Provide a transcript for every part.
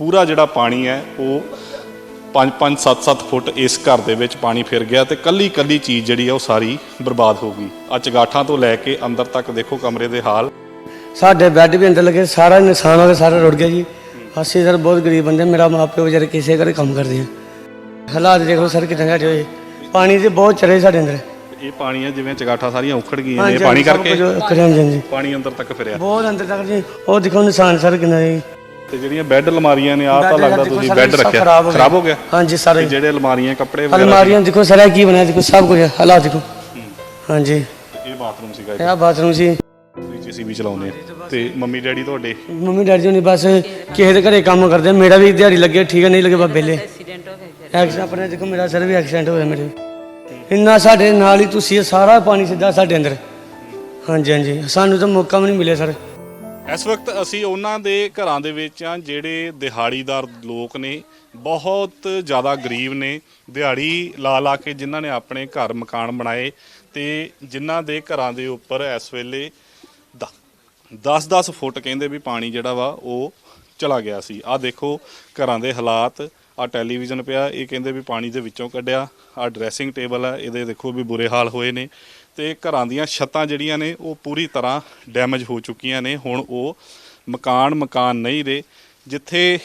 ਪੂਰਾ ਜਿਹੜਾ ਪਾਣੀ ਹੈ ਉਹ 5-5 7-7 ਫੁੱਟ ਇਸ ਘਰ ਦੇ ਵਿੱਚ ਪਾਣੀ ਫਿਰ ਗਿਆ ਤੇ ਕੱਲੀ ਕੱਲੀ ਚੀਜ਼ ਜਿਹੜੀ ਆ ਉਹ ਸਾਰੀ ਬਰਬਾਦ ਹੋ ਗਈ। ਆ ਚਗਾਠਾਂ ਤੋਂ ਲੈ ਕੇ ਅੰਦਰ ਤੱਕ ਦੇਖੋ ਕਮਰੇ ਦੇ ਹਾਲ। ਸਾਡੇ ਬੈੱਡ ਵੀ ਅੰਦਰ ਲੱਗੇ ਸਾਰਾ ਹੋ ਗਿਆ ਸਾਰਾ ਰੁੜ ਗਿਆ ਜੀ। ਅਸੀਂ ਸਰ ਬਹੁਤ ਗਰੀਬ ਬੰਦੇ ਮੇਰਾ ਮਾਪਿਓ ਵਿਚਾਰੇ ਕਿਸੇ ਘਰੇ ਕੰਮ ਕਰਦੇ ਆ। ਹਾਲਾਤ ਦੇਖੋ ਸਰ ਕਿਦਾਂ ਘਟੇ ਹੋਏ। ਪਾਣੀ ਤੇ ਬਹੁਤ ਚੜੇ ਸਾਡੇ ਅੰਦਰ। ਇਹ ਪਾਣੀ ਹੈ ਜਿਵੇਂ ਚਗਾਠਾਂ ਸਾਰੀਆਂ ਉਖੜ ਗਈਆਂ ਨੇ ਪਾਣੀ ਕਰਕੇ? ਹਾਂਜੀ। ਪਾਣੀ ਅੰਦਰ ਤੱਕ ਫਿਰਿਆ। ਬਹੁਤ ਅੰਦਰ ਤੱਕ ਜੀ। ਉਹ ਦੇਖੋ ਨਿਸ਼ਾਨ ਸਰ ਕਿੰਨਾ ਜੀ। ਤੇ ਜਿਹੜੀਆਂ ਬੈੱਡ ਅਲਮਾਰੀਆਂ ਨੇ ਆਹ ਤਾਂ ਲੱਗਦਾ ਤੁਸੀਂ ਬੈੱਡ ਰੱਖਿਆ। ਖਰਾਬ ਹੋ ਗਿਆ। ਹਾਂਜੀ ਸਾਰੇ। ਜਿਹੜੇ ਅਲਮਾਰੀਆਂ ਕੱਪੜੇ ਵਗੈਰਾ ਅਲਮਾਰੀਆਂ ਦੇਖੋ ਸਾਰਾ ਕੀ ਬਣਿਆ ਦੇਖੋ ਸਭ ਕੁਝ ਹਾਲਾਤ ਦੇਖੋ। ਹਾਂਜੀ। ਇਹ ਬਾਥਰੂਮ ਸੀਗਾ ਇਹ ਬਾਥਰੂਮ ਸੀ। ਵੀ ਚਲਾਉਂਦੇ ਆ ਤੇ ਮੰਮੀ ਡੈਡੀ ਤੁਹਾਡੇ? ਮੰਮੀ ਡੈਡੀ ਜੀ ਨੇ ਬਸ ਕਿਸੇ ਦੇ ਘਰੇ ਕੰਮ ਕਰਦੇ। ਮੇਰਾ ਵੀ ਦਿਹਾੜੀ ਲੱਗੇ ਠੀਕ ਨਹੀਂ ਲੱਗੇ ਬਾ ਬੇਲੇ ਐਕਸੀਡੈਂਟ ਹੋ ਗਿਆ ਐਕਸੀਡੈਂਟ ਆਪਣੇ ਦੇਖੋ ਮੇਰਾ ਸਰ ਵੀ ਐਕਸੀਡੈਂਟ ਹੋਇਆ ਮੇਰੇ। ਇੰਨਾ ਸਾਡੇ ਨਾਲ ਹੀ ਤੁਸੀਂ ਇਹ ਸਾਰਾ ਪਾਣੀ ਸਿੱਧਾ ਸਾਡੇ ਅੰਦਰ। ਹਾਂਜੀ ਹਾਂਜੀ। ਸਾਨੂੰ ਤਾਂ ਮੌਕਾ ਵੀ ਨਹੀਂ ਮਿਲਿਆ ਸਰ। ਇਸ ਵਕਤ ਅਸੀਂ ਉਹਨਾਂ ਦੇ ਘਰਾਂ ਦੇ ਵਿੱਚ ਆ ਜਿਹੜੇ ਦਿਹਾੜੀਦਾਰ ਲੋਕ ਨੇ, ਬਹੁਤ ਜ਼ਿਆਦਾ ਗਰੀਬ ਨੇ। ਦਿਹਾੜੀ ਲਾ ਲਾ ਕੇ ਜਿਨ੍ਹਾਂ ਨੇ ਆਪਣੇ ਘਰ ਮਕਾਨ ਬਣਾਏ ਤੇ ਜਿਨ੍ਹਾਂ ਦੇ ਘਰਾਂ ਦੇ ਉੱਪਰ ਇਸ ਵੇਲੇ 10-10 ਫੁੱਟ ਕਹਿੰਦੇ ਵੀ ਪਾਣੀ ਜਿਹੜਾ ਵਾ ਉਹ ਚਲਾ ਗਿਆ ਸੀ। ਆ ਦੇਖੋ ਘਰਾਂ ਦੇ ਹਾਲਾਤ ਆ ਟੈਲੀਵਿਜ਼ਨ ਪਿਆ, ਇਹ ਕਹਿੰਦੇ ਵੀ ਪਾਣੀ ਦੇ ਵਿੱਚੋਂ ਕੱਢਿਆ। ਆ ਡਰੈਸਿੰਗ ਟੇਬਲ ਆ, ਇਹਦੇ ਦੇਖੋ ਵੀ ਬੁਰੇ ਹਾਲ ਹੋਏ ਨੇ। ਤੇ ਘਰਾਂ ਦੀਆਂ ਛੱਤਾਂ ਜਿਹੜੀਆਂ ਨੇ, ਉਹ ਪੂਰੀ ਤਰ੍ਹਾਂ ਡੈਮੇਜ ਹੋ ਚੁੱਕੀਆਂ ਨੇ। ਹੁਣ ਉਹ ਮਕਾਨ ਮਕਾਨ ਨਹੀਂ ਰਹੇ। ਜਿੱਥੇ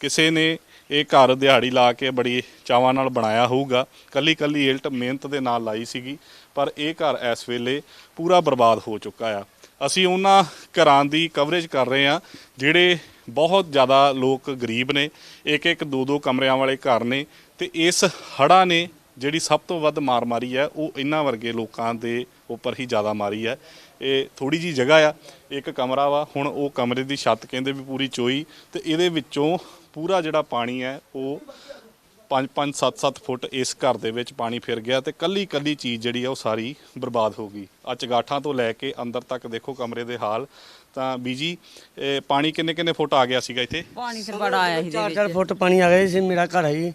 ਕਿਸੇ ਨੇ ਇਹ ਘਰ ਦਿਹਾੜੀ ਲਾ ਕੇ ਬੜੀ ਚਾਵਾਂ ਨਾਲ ਬਣਾਇਆ ਹੋਊਗਾ ਕੱਲੀ ਕੱਲੀ ਇਲਟ ਮਿਹਨਤ ਦੇ ਨਾਲ ਲਾਈ ਸੀਗੀ, ਪਰ ਇਹ ਘਰ ਇਸ ਵੇਲੇ ਪੂਰਾ ਬਰਬਾਦ ਹੋ ਚੁੱਕਾ ਆ। ਅਸੀਂ ਉਹਨਾਂ ਘਰਾਂ ਦੀ ਕਵਰੇਜ ਕਰ ਰਹੇ ਹਾਂ, ਜਿਹੜੇ ਬਹੁਤ ਜ਼ਿਆਦਾ ਲੋਕ ਗਰੀਬ ਨੇ ਇੱਕ ਇੱਕ ਦੋ ਦੋ ਕਮਰਿਆਂ ਵਾਲੇ ਘਰ ਨੇ ਤੇ ਇਸ ਹੜ੍ਹਾਂ ਨੇ ਜਿਹੜੀ ਸਭ ਤੋਂ ਵੱਧ ਮਾਰ ਮਾਰੀ ਹੈ, ਉਹ ਇਹਨਾਂ ਵਰਗੇ ਲੋਕਾਂ ਦੇ ਉੱਪਰ ਹੀ ਜ਼ਿਆਦਾ ਮਾਰੀ ਹੈ। ਇਹ ਥੋੜੀ ਜੀ ਜਗ੍ਹਾ ਆ, ਇੱਕ ਕਮਰਾ ਵਾ, ਹੁਣ ਉਹ ਕਮਰੇ ਦੀ ਛੱਤ ਕਹਿੰਦੇ ਵੀ ਪੂਰੀ ਚੋਈ ਤੇ ਇਹਦੇ ਵਿੱਚੋਂ ਪੂਰਾ ਜਿਹੜਾ ਪਾਣੀ ਹੈ, ਉਹ 5-5 7-7 ਫੁੱਟ ਇਸ ਘਰ ਦੇ ਵਿੱਚ ਪਾਣੀ ਫਿਰ ਗਿਆ ਤੇ ਕੱਲੀ ਕੱਲੀ ਚੀਜ਼ ਜਿਹੜੀ ਆ ਉਹ ਸਾਰੀ ਬਰਬਾਦ ਹੋ ਗਈ। ਆ ਚਗਾਠਾਂ ਤੋਂ ਲੈ ਕੇ ਅੰਦਰ ਤੱਕ ਦੇਖੋ ਕਮਰੇ ਦੇ ਹਾਲ। ਤਾਂ ਬੀਜੀ ਇਹ ਪਾਣੀ ਕਿੰਨੇ ਕਿੰਨੇ ਫੁੱਟ ਆ ਗਿਆ ਸੀਗਾ ਇੱਥੇ? ਪਾਣੀ ਤੇ ਬੜਾ ਆਇਆ ਸੀ ਚਾਰ ਚਾਰ ਫੁੱਟ ਪਾਣੀ ਆ ਗਿਆ ਸੀ ਮੇਰਾ ਘਰ ਹੈ ਜੀ।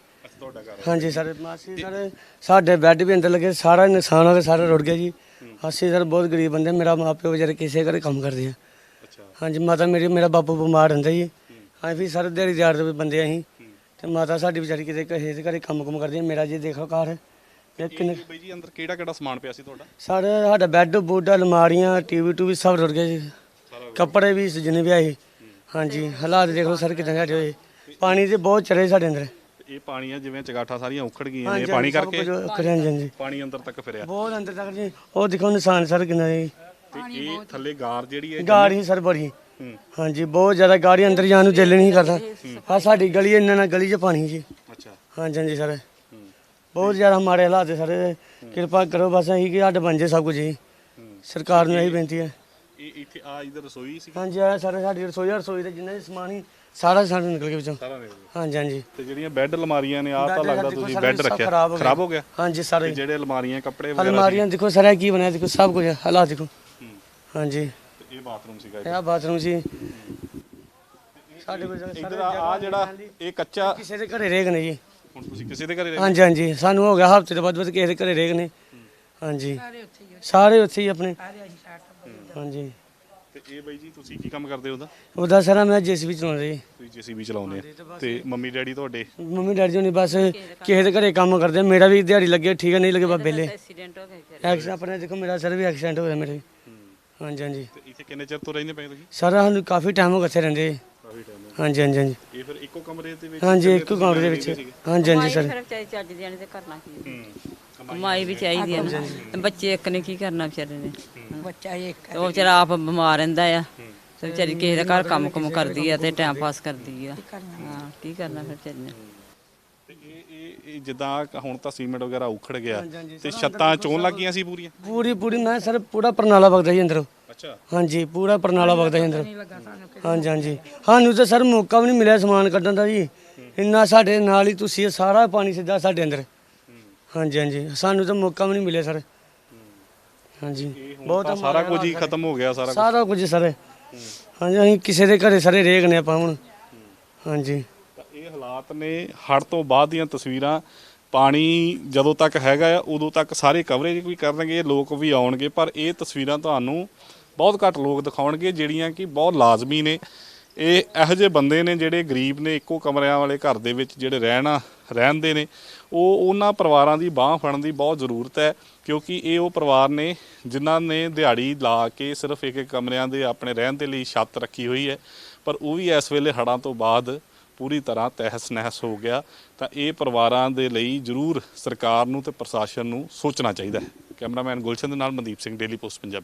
ਹਾਂਜੀ ਸਰ ਮਾਸੀ ਸਰ ਸਾਡੇ ਬੈੱਡ ਵੀ ਅੰਦਰ ਲੱਗੇ ਸਾਰਾ ਨੁਕਸਾਨ ਹੋ ਗਿਆ ਸਾਰਾ ਰੁੜ ਗਿਆ ਜੀ। ਅਸੀਂ ਸਰ ਬਹੁਤ ਗਰੀਬ ਬੰਦੇ ਮੇਰਾ ਮਾਪਿਓ ਵਿਚਾਰੇ ਕਿਸੇ ਘਰੇ ਕੰਮ ਕਰਦੇ ਆ। ਅੱਛਾ। ਹਾਂਜੀ ਮਾਤਾ ਮੇਰੀ ਮੇਰਾ ਬਾਪੂ ਬਿਮਾਰ ਰਹਿੰਦਾ ਜੀ। ਅਸੀਂ ਵੀ ਸਾਰੇ ਦਿਹਾੜੀਦਾਰ ਦੇ ਬੰਦੇ ਅਸੀਂ। ਤੇ ਮਾਤਾ ਸਾਡੀ ਵਿਚਾਰੀ ਕਿਤੇ ਕਿਸੇ ਦੇ ਘਰੇ ਕੰਮ ਕੁਮ ਕਰਦੀ ਆ ਮੇਰਾ ਜੀ ਦੇਖੋ ਘਰ। ਲੇਕਿਨ ਇਹ ਬਈ ਜੀ ਅੰਦਰ ਕਿਹੜਾ ਕਿਹੜਾ ਸਮਾਨ ਪਿਆ ਸੀ ਤੁਹਾਡਾ? ਸਾਡੇ ਸਾਡਾ ਬੈੱਡ ਬੁੱਡ ਅਲਮਾਰੀਆਂ ਟੀਵੀ ਟੂਵੀ ਸਭ ਰੁੜ ਗਏ ਜੀ। ਕੱਪੜੇ ਵੀ ਜਿੰਨੇ ਵੀ ਆਏ ਹਾਂਜੀ ਹਾਲਾਤ ਦੇਖ ਲਓ ਸਰ ਕਿਦਾਂ ਘਟੇ ਹੋਏ। ਪਾਣੀ ਤੇ ਬਹੁਤ ਚੜੇ ਸਾਡੇ ਅੰਦਰ। ਇਹ ਪਾਣੀ ਆ ਜਿਵੇਂ ਚਗਾਠਾਂ ਸਾਰੀਆਂ ਉਖੜ ਗਈਆਂ ਨੇ ਹਾਂਜੀ, ਪਾਣੀ ਸਭ ਕਰਕੇ? ਕੁਝ ਕਰਿਆ ਹਾਂਜੀ। ਪਾਣੀ ਅੰਦਰ ਤੱਕ ਫਿਰਿਆ। ਬਹੁਤ ਅੰਦਰ ਤੱਕ ਜੀ। ਉਹ ਦੇਖੋ ਨਿਸ਼ਾਨ ਸਰ ਕਿੰਨਾ ਜੀ। ਤੇ ਇਹ ਥੱਲੇ ਗਾਰ ਜਿਹੜੀ ਹੈ ਗਾੜੀ ਸਰ ਬੜੀ। ਹਾਂਜੀ ਬਹੁਤ ਜ਼ਿਆਦਾ ਗਾੜੀ ਅੰਦਰ ਜਾਣ ਨੂੰ ਦਿਲ ਨਹੀਂ ਕਰਦਾ। ਆ ਸਾਡੀ ਗਲੀ ਇੰਨਾ ਨਾ ਗਲੀ 'ਚ ਪਾਣੀ ਜੀ। ਅੱਛਾ। ਹਾਂਜੀ ਹਾਂਜੀ ਸਰ। ਹੂੰ। ਬਹੁਤ ਜ਼ਿਆਦਾ ਮਾੜੇ ਹਾਲਾਤ ਹੈ ਸਰ। ਕਿਰਪਾ ਕਰੋ ਬਸ ਇਹੀ ਕਿ ਸਾਡੇ ਬਣ ਜੇ ਸਭ ਕੁਝ ਜੀ ਹੂੰ। ਸਰਕਾਰ ਨੂੰ ਇਹੀ ਬੇਨਤੀ ਹੈ। ਇਹ ਇੱਥੇ ਆ ਇਧਰ ਰਸੋਈ ਸੀ? ਹਾਂਜੀ ਆ ਸਰ ਸਾਡੀ ਰਸੋਈ ਆ, ਰਸੋਈ ਦਾ ਜਿੰਨਾ ਵੀ ਸਮਾਨ ਸੀ ਸਾਰਾ ਸਾਨੂੰ ਨਿਕਲ ਗਿਆ ਵਿੱਚੋਂ। ਸਾਰਾ ਨੇ ਹਾਂਜੀ ਹਾਂਜੀ। ਤੇ ਜਿਹੜੀਆਂ ਬੈੱਡ ਅਲਮਾਰੀਆਂ ਨੇ ਆ ਤਾਂ ਬੈੱਡ ਲੱਗਦਾ ਤੁਸੀਂ ਬੈੱਡ ਰੱਖਿਆ। ਖਰਾਬ ਹੋ। ਖਰਾਬ ਹੋ ਗਿਆ? ਹਾਂਜੀ ਤੇ ਸਾਰੇ ਜਿਹੜੇ ਅਲਮਾਰੀਆਂ ਕੱਪੜੇ ਵਗੈਰਾ ਅਲਮਾਰੀਆਂ ਦੇਖੋ ਸਾਰਾ ਕੀ ਬਣਿਆ? ਦੇਖੋ ਸਭ ਕੁਝ ਹਾਲਾਤ ਦੇਖੋ। ਹੂੰ। ਹਾਂਜੀ। ਇਹ ਬਾਥਰੂਮ ਸੀਗਾ ਇਹ ਆਹ ਬਾਥਰੂਮ ਸੀ। ਸਾਡੇ ਕੋਲ ਇਧਰ ਆ ਜਿਹੜਾ ਇਹ ਕੱਚਾ ਕਿਸੇ ਦੇ ਘਰੇ ਰੇਗ ਨੇ ਜੀ। ਹੁਣ ਤੁਸੀਂ ਕਿਸੇ ਦੇ ਘਰੇ ਰਹਿ ਹਾਂਜੀ ਹਾਂਜੀ। ਸਾਨੂੰ ਹੋ ਗਿਆ ਹਫ਼ਤੇ ਤੋਂ ਬਾਅਦ ਬਾਅਦ ਕਿਸੇ ਦੇ ਘਰੇ ਰੇਗ ਨੇ ਹਾਂਜੀ। ਸਾਰੇ ਉੱਥੇ ਹੀ ਆਪਣੇ। ਹਾਂਜੀ। ਤੇ ਇਹ ਬਾਈ ਜੀ ਤੁਸੀਂ ਕੀ ਕੰਮ ਕਰਦੇ ਹੋ ਉਹਦਾ? ਉਹਦਾ ਸਾਰਾ ਮੈਂ ਜੀਸੀਬੀ ਚਲਾਉਂਦਾ ਜੀ। ਤੁਸੀਂ ਜੀਸੀਬੀ ਚਲਾਉਂਦੇ ਆ ਤੇ ਮੰਮੀ ਡੈਡੀ ਤੁਹਾਡੇ? ਮੰਮੀ ਡੈਡੀ ਜੀ ਨੇ ਬਸ ਕਿਸੇ ਦੇ ਘਰੇ ਕੰਮ ਕਰਦੇ। ਆ। ਮੇਰਾ ਵੀ ਦਿਹਾੜੀ ਲੱਗੇ ਠੀਕ ਹੈ ਨਹੀਂ ਲੱਗੇ ਬਾ ਬੇਲੇ ਐਕਸੀਡੈਂਟ ਹੋ ਗਿਆ ਆਪਣੇ ਦੇਖੋ ਮੇਰਾ ਸਰ ਵੀ ਐਕਸੀਡੈਂਟ ਹੋਇਆ ਮੇਰੇ। ਹਾਂਜੀ ਹਾਂਜੀ। ਤੇ ਇੱਥੇ ਕਿੰਨੇ ਚਿਰ ਤੋਂ ਰਹਿੰਦੇ ਪਏ ਤੁਸੀਂ? ਸਾਰਾ ਸਾਨੂੰ ਕਾਫੀ ਟਾਈਮ ਹੋ ਗਿਆ ਇੱਥੇ ਰਹਿੰਦੇ। ਕਾਫੀ ਟਾਈਮ ਹਾਂਜੀ ਹਾਂਜੀ ਹਾਂਜੀ। ਇਹ ਫਿਰ ਇੱਕੋ ਕਮਰੇ ਦੇ ਵਿੱਚ ਹਾਂਜੀ ਇੱਕ ਕਮਰੇ ਦੇ ਵਿੱਚ। ਹਾਂਜੀ ਹਾਂਜੀ ਸਰ। ਫਿਰ ਚਾਹੀ ਚੱਜ ਦੇਣ ਤੇ ਕਰਨਾ ਕੀ ਕਮਾਈ ਵੀ ਚਾਹੀਦੀ ਹੈ ਨਾ। ਤੇ ਬੱਚੇ ਇੱਕ ਨੇ ਕੀ ਕਰਨਾ ਵਿਚਾਰੇ ਨੇ? ਬੱਚਾ ਇੱਕ ਉਹ ਵਿਚਾਰਾ ਆਪ ਬਿਮਾਰ ਰਹਿੰਦਾ ਆ। ਤੇ ਵਿਚਾਰੀ ਕਿਸੇ ਦਾ ਘਰ ਕੰਮ ਕੁਮ ਕਰਦੀ ਆ ਤੇ ਟਾਈਮ ਪਾਸ ਕਰਦੀ ਆ। ਹਾਂ ਕੀ ਕਰਨਾ ਫਿਰ ਵਿਚਾਰੀ ਨੇ? ਜਿੱਦਾਂ ਹੁਣ ਤਾਂ ਸੀਮੈਂਟ ਵਗੈਰਾ ਉਖੜ ਗਿਆ ਤੇ ਛੱਤਾਂ ਚੋਣ ਲੱਗੀਆਂ ਸੀ ਪੂਰੀਆਂ? ਪੂਰੀ ਪੂਰੀ ਮੈਂ ਸਰ ਪੂਰਾ ਪ੍ਰਣਾਲਾ ਵਗਦਾ ਜੀ ਅੰਦਰੋਂ। ਅੱਛਾ। ਹਾਂਜੀ ਪੂਰਾ ਪ੍ਰਣਾਲਾ ਵਗਦਾ ਜੀ ਅੰਦਰ। ਹਾਂਜੀ ਹਾਂਜੀ। ਸਾਨੂੰ ਤਾਂ ਸਰ ਮੌਕਾ ਵੀ ਨਹੀਂ ਮਿਲਿਆ ਸਮਾਨ ਕੱਢਣ ਦਾ ਜੀ। ਇੰਨਾ ਸਾਡੇ ਨਾਲ ਹੀ ਤੁਸੀਂ ਇਹ ਸਾਰਾ ਪਾਣੀ ਸਿੱਧਾ ਸਾਡੇ ਅੰਦਰ। ਹਾਂਜੀ ਹਾਂਜੀ। ਸਾਨੂੰ ਤਾਂ ਮੌਕਾ ਵੀ ਨਹੀਂ ਮਿਲਿਆ ਸਰ। ਹਾਂਜੀ। ਬਹੁਤ ਸਾਰਾ ਕੁਝ ਹੀ ਖਤਮ ਹੋ ਗਿਆ ਸਾਰਾ ਸਾਰਾ ਕੁਝ ਸਰ। ਹਾਂਜੀ ਅਸੀਂ ਕਿਸੇ ਦੇ ਘਰੇ ਸਾਰੇ ਰੇਗ ਨੇ ਆਪਾਂ ਹੁਣ। ਹਾਂਜੀ। ਹਾਲਾਤ ਨੇ ਹੜ ਤੋਂ ਬਾਅਦ ਦੀਆਂ ਤਸਵੀਰਾਂ, ਪਾਣੀ ਜਦੋਂ ਤੱਕ ਹੈਗਾ ਆ, ਉਦੋਂ ਤੱਕ ਸਾਰੇ ਕਵਰੇਜ ਵੀ ਕਰਨਗੇ, ਲੋਕ ਵੀ ਆਉਣਗੇ, ਪਰ ਇਹ ਤਸਵੀਰਾਂ ਤੁਹਾਨੂੰ ਬਹੁਤ ਘੱਟ ਲੋਕ ਦਿਖਾਉਣਗੇ, ਜਿਹੜੀਆਂ ਕਿ ਬਹੁਤ ਲਾਜ਼ਮੀ ਨੇ। ਇਹ ਇਹੋ ਜਿਹੇ ਬੰਦੇ ਨੇ ਜਿਹੜੇ ਗਰੀਬ ਨੇ, ਇੱਕੋ ਕਮਰਿਆਂ ਵਾਲੇ ਘਰ ਦੇ ਵਿੱਚ ਜਿਹੜੇ ਰਹਿਣਾ, ਰਹਿੰਦੇ ਨੇ। ਉਹ ਉਹਨਾਂ ਪਰਿਵਾਰਾਂ ਦੀ ਬਾਹ ਫੜਨ ਦੀ ਬਹੁਤ ਜ਼ਰੂਰਤ ਹੈ, ਕਿਉਂਕਿ ਇਹ ਉਹ ਪਰਿਵਾਰ ਨੇ ਜਿਨ੍ਹਾਂ ਨੇ ਦਿਹਾੜੀ ਲਾ ਕੇ ਸਿਰਫ ਇੱਕ ਇੱਕ ਕਮਰਿਆਂ ਦੇ ਆਪਣੇ ਰਹਿਣ ਦੇ ਲਈ ਛੱਤ ਰੱਖੀ ਹੋਈ ਹੈ। ਪਰ ਉਹ ਵੀ ਇਸ ਵੇਲੇ ਹੜ੍ਹਾਂ ਤੋਂ ਬਾਅਦ ਪੂਰੀ ਤਰ੍ਹਾਂ ਤਹਿਸ ਨਹਿਸ ਹੋ ਗਿਆ, ਤਾਂ ਇਹ ਪਰਿਵਾਰਾਂ ਦੇ ਲਈ ਜ਼ਰੂਰ ਸਰਕਾਰ ਨੂੰ ਤੇ ਪ੍ਰਸ਼ਾਸਨ ਨੂੰ ਸੋਚਣਾ ਚਾਹੀਦਾ ਹੈ। ਕੈਮਰਾਮੈਨ ਗੁਲਸ਼ਨ ਦੇ ਨਾਲ ਮਨਦੀਪ ਸਿੰਘ, ਡੇਲੀ ਪੋਸਟ, ਪੰਜਾਬੀ।